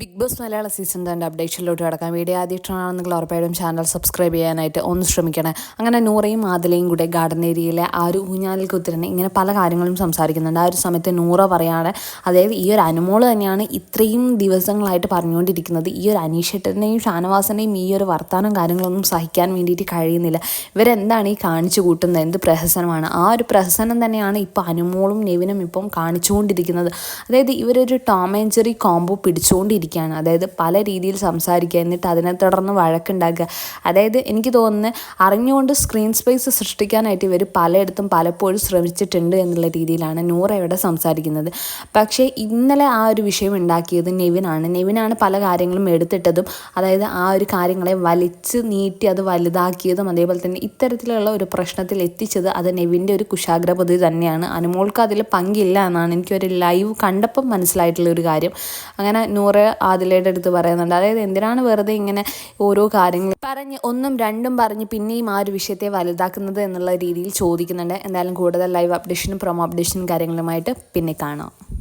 Big boss മലയാള season തന്നെ അപ്ഡേഷനിലോട്ട് കിടക്കാം. Video ആദ്യമായിട്ടാണെന്നെങ്കിൽ ഉറപ്പായിട്ടും ചാനൽ സബ്സ്ക്രൈബ് ചെയ്യാനായിട്ട് ഒന്ന് ശ്രമിക്കണം. അങ്ങനെ നൂറയും ആദിലയും കൂടെ ഗാർഡൻ ഏരിയയിലെ ആ ഒരു ഊഞ്ഞാലിൽ കുത്തിരനെ ഇങ്ങനെ പല കാര്യങ്ങളും സംസാരിക്കുന്നുണ്ട്. ആ ഒരു സമയത്ത് നൂറ പറയാണ് അതായത് ഈ ഒരു അനുമോൾ തന്നെയാണ് ഇത്രയും ദിവസങ്ങളായിട്ട് പറഞ്ഞുകൊണ്ടിരിക്കുന്നത്. ഈ ഒരു അനീഷേട്ടന്റെയും ഷാനവാസന്റെയും ഈ ഒരു വർത്തമാനം കാര്യങ്ങളൊന്നും സഹിക്കാൻ വേണ്ടിയിട്ട് കഴിയുന്നില്ല. ഇവരെന്താണ് ഈ കാണിച്ചു കൂട്ടുന്നത്? എന്ത് പ്രഹസനമാണ്? ആ ഒരു പ്രഹസനം തന്നെയാണ് ഇപ്പോൾ അനുമോളും നെവിനും ഇപ്പം കാണിച്ചുകൊണ്ടിരിക്കുന്നത്. അതായത് ഇവരൊരു ടോം ആൻഡ് ജെറി കോംബോ പിടിച്ചുകൊണ്ടിരിക്കും ഇരിക്കുകയാണ് അതായത് പല രീതിയിൽ സംസാരിക്കുക എന്നിട്ട് അതിനെ തുടർന്ന് വഴക്കുണ്ടാക്കുക. അതായത് എനിക്ക് തോന്നുന്നത് അറിഞ്ഞുകൊണ്ട് സ്ക്രീൻ സ്പേസ് സൃഷ്ടിക്കാനായിട്ട് ഇവർ പലയിടത്തും പലപ്പോഴും ശ്രമിച്ചിട്ടുണ്ട് എന്നുള്ള രീതിയിലാണ് നൂറ ഇവിടെ സംസാരിക്കുന്നത്. പക്ഷേ ഇന്നലെ ആ ഒരു വിഷയം ഉണ്ടാക്കിയത് നെവിനാണ്. നെവിനാണ് പല കാര്യങ്ങളും എടുത്തിട്ടതും അതായത് ആ ഒരു കാര്യങ്ങളെ വലിച്ച് നീട്ടി അത് വലുതാക്കിയതും അതേപോലെ തന്നെ ഇത്തരത്തിലുള്ള ഒരു പ്രശ്നത്തിൽ എത്തിച്ചത് അത് നെവിന്റെ ഒരു കുശാഗ്ര പദ്ധതി തന്നെയാണ്. അനുമോൾക്ക് അതിൽ പങ്കില്ല എന്നാണ് എനിക്കൊരു ലൈവ് കണ്ടപ്പം മനസ്സിലായിട്ടുള്ള ഒരു കാര്യം. അങ്ങനെ നൂറ് ആദിലയുടെ അടുത്ത് പറയുന്നുണ്ട്. അതായത് എന്തിനാണ് വെറുതെ ഇങ്ങനെ ഓരോ കാര്യങ്ങൾ പറഞ്ഞ് ഒന്നും രണ്ടും പറഞ്ഞ് പിന്നെയും ആ ഒരു വിഷയത്തെ വലുതാക്കുന്നത് എന്നുള്ള രീതിയിൽ ചോദിക്കുന്നുണ്ട്. എന്തായാലും കൂടുതൽ ലൈവ് അപ്ഡേഷനും പ്രൊമോ അപ്ഡേഷനും കാര്യങ്ങളുമായിട്ട് പിന്നെ കാണാം.